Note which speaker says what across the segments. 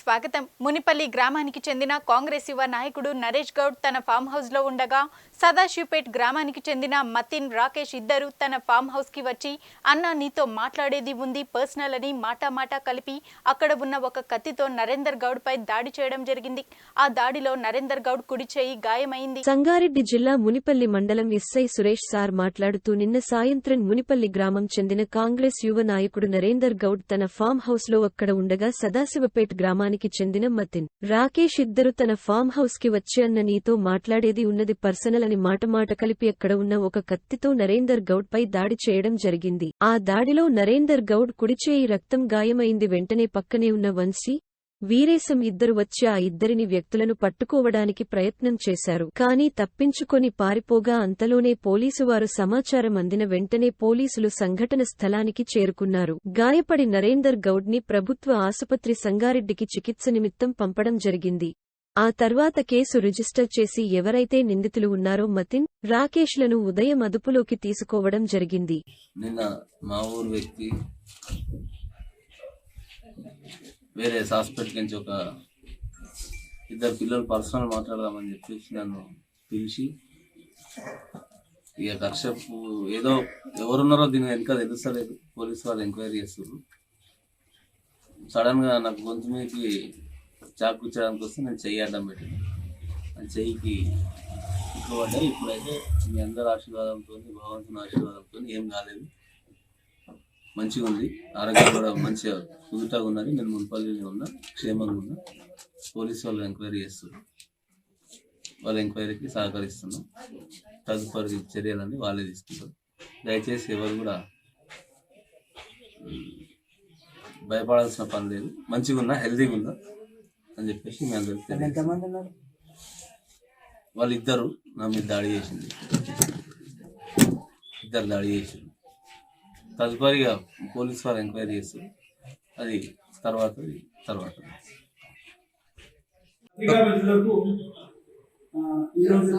Speaker 1: స్వాగతం. మునిపల్లి గ్రామానికి చెందిన కాంగ్రెస్ యువ నాయకుడు నరేష్ గౌడ్ తన ఫామ్ హౌస్లో ఉండగా సదాశివపేట్ గ్రామానికి చెందిన మతిన్ రాకేష్ ఇద్దరు తన ఫామ్ హౌస్కి వచ్చి అన్న నీతో మాట్లాడేది ఉంది పర్సనల్ అని మాటా మాటా కలిపి అక్కడ ఉన్న ఒక కత్తితో నరేందర్ గౌడ్ పై దాడి చేయడం జరిగింది. ఆ దాడిలో నరేందర్ గౌడ్ కుడి చేయి గాయమైంది.
Speaker 2: సంగారెడ్డి జిల్లా మునిపల్లి మండలం ఎస్ఐ సురేష్ సార్ మాట్లాడుతూ నిన్న సాయంత్రం మునిపల్లి గ్రామం చెందిన కాంగ్రెస్ యువ నాయకుడు నరేందర్ గౌడ్ తన ఫామ్ హౌస్లో అక్కడ ఉండగా సదాశివపేట్ గ్రామానికి చెందిన మతిన్. రాకేష్ ఇద్దరు తన ఫామ్ హౌస్కి వచ్చి అన్న నీతో మాట్లాడేది ఉన్నది పర్సనల్ అని మాట మాట కలిపి అక్కడ ఉన్న ఒక కత్తితో నరేందర్ గౌడ్ పై దాడి చేయడం జరిగింది. ఆ దాడిలో నరేందర్ గౌడ్ కుడిచేయి రక్తం గాయమైంది. వెంటనే పక్కనే ఉన్న వంశీ వీరేశం ఇద్దరు వచ్చి ఆ ఇద్దరిని వ్యక్తులను పట్టుకోవడానికి ప్రయత్నం చేశారు. కానీ తప్పించుకొని పారిపోగా అంతలోనే పోలీసువారు సమాచారం అందిన వెంటనే పోలీసులు సంఘటన స్థలానికి చేరుకున్నారు. గాయపడి నరేందర్ గౌడ్ని ప్రభుత్వ ఆసుపత్రి సంగారెడ్డికి చికిత్స నిమిత్తం పంపడం జరిగింది. ఆ తర్వాత కేసు రిజిస్టర్ చేసి ఎవరైతే నిందితులు ఉన్నారో మతిన్ రాకేష్లను ఉదయం అదుపులోకి తీసుకోవడం జరిగింది.
Speaker 3: నిన్న మా ఊరు వ్యక్తి వేరే హాస్పిటల్ నుంచి ఒక ఇద్దరు పిల్లలు పర్సనల్ మాట్లాడదామని చెప్పేసి నన్ను పిలిచి ఇక కర్షప్ ఏదో ఎవరున్నారో దీని వెనక తెలుస్తలేదు. పోలీస్ వాళ్ళు ఎంక్వైరీ చేస్తారు సడన్గా నాకు గొంతు మీదకి చాకు కూర్చోడానికి వస్తే నేను చెయ్యి అడ్డం పెట్టాను. ఆ చెయ్యికి ఎక్కువ ఇప్పుడైతే మీ అందరి ఆశీర్వాదంతో భగవంతుని ఆశీర్వాదంతో ఏం కాలేదు. మంచిగా ఉంది. ఆరోగ్యం కూడా మంచిగా కుదుటగా ఉన్నది. నేను మున్పల్లిలో ఉన్నా క్షేమంగా ఉన్నా. పోలీసు వాళ్ళు ఎంక్వైరీ చేస్తున్నారు. వాళ్ళ ఎంక్వైరీకి సహకరిస్తున్నాం తదుపరి చర్యలన్నీ వాళ్ళే తీసుకుంటారు. దయచేసి ఎవరు కూడా భయపడాల్సిన పని లేదు. మంచిగా ఉన్నా హెల్తీగా ఉన్నా అని చెప్పేసి మీ అందరికి తెలియదు వాళ్ళిద్దరు నా మీద దాడి చేసింది. ఇద్దరు దాడి చేసింది తదుపరిగా పోలీస్ వారు ఎంక్వైరీ చేస్తారు అది తర్వాత తర్వాత
Speaker 4: ఈరోజు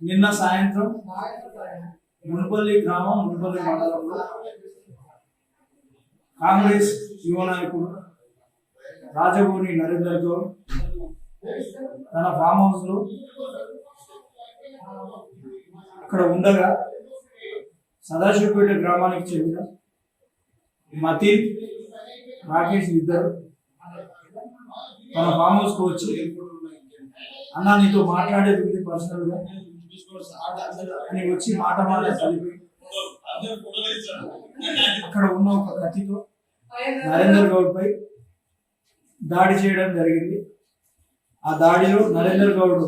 Speaker 4: నిన్న సాయంత్రం మునుపల్లి గ్రామం మునుపల్లి మండలంలో కాంగ్రెస్ యువ నాయకుడు రాజగోని నరేందర్ గౌడ్ తన ఫామ్ హౌస్లో అక్కడ ఉండగా సదాశివపేట గ్రామానికి చెందిన మతీన్ రాకేష్ ఇద్దరు. మన ఫామ్ హౌస్కు వచ్చి అన్న నీతో మాట్లాడేది ఉంది పర్సనల్గా అని వచ్చి మాట మాట కలిపి అక్కడ ఉన్న ఒక కత్తితో నరేందర్ గౌడ్ పై దాడి చేయడం జరిగింది. ఆ దాడిలో నరేందర్ గౌడ్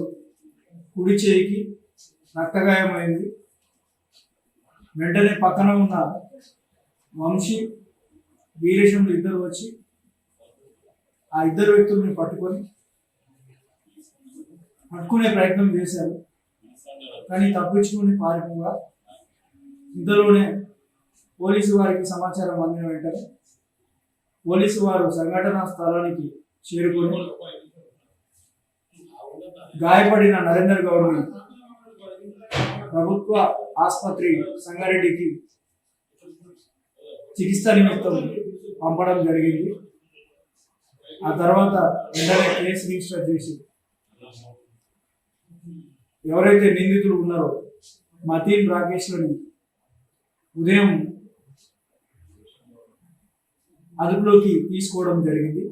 Speaker 4: కుడి చేయికి రక్తగాయమైంది. వెంటనే పక్కన ఉన్న వంశీ వీరేశంలు ఇద్దరు వచ్చి ఆ ఇద్దరు వ్యక్తుల్ని పట్టుకొని పట్టుకునే ప్రయత్నం చేశారు. కానీ తప్పించుకుని పారిపోగా ఇంతలోనే పోలీసు వారికి సమాచారం అందిన వెంటనే పోలీసు వారు సంఘటనా స్థలానికి చేరుకొని గాయపడిన నరేందర్ గౌడ్ని ప్రభుత్వ ఆసుపత్రి సంగారెడ్డికి చికిత్స నిమిత్తం పంపడం జరిగింది. ఆ తర్వాత వెంటనే కేసు రిజిస్టర్ చేసి ఎవరైతే నిందితులు ఉన్నారో మతీన్ రాకేష్లని ఉదయం అదుపులోకి తీసుకోవడం జరిగింది.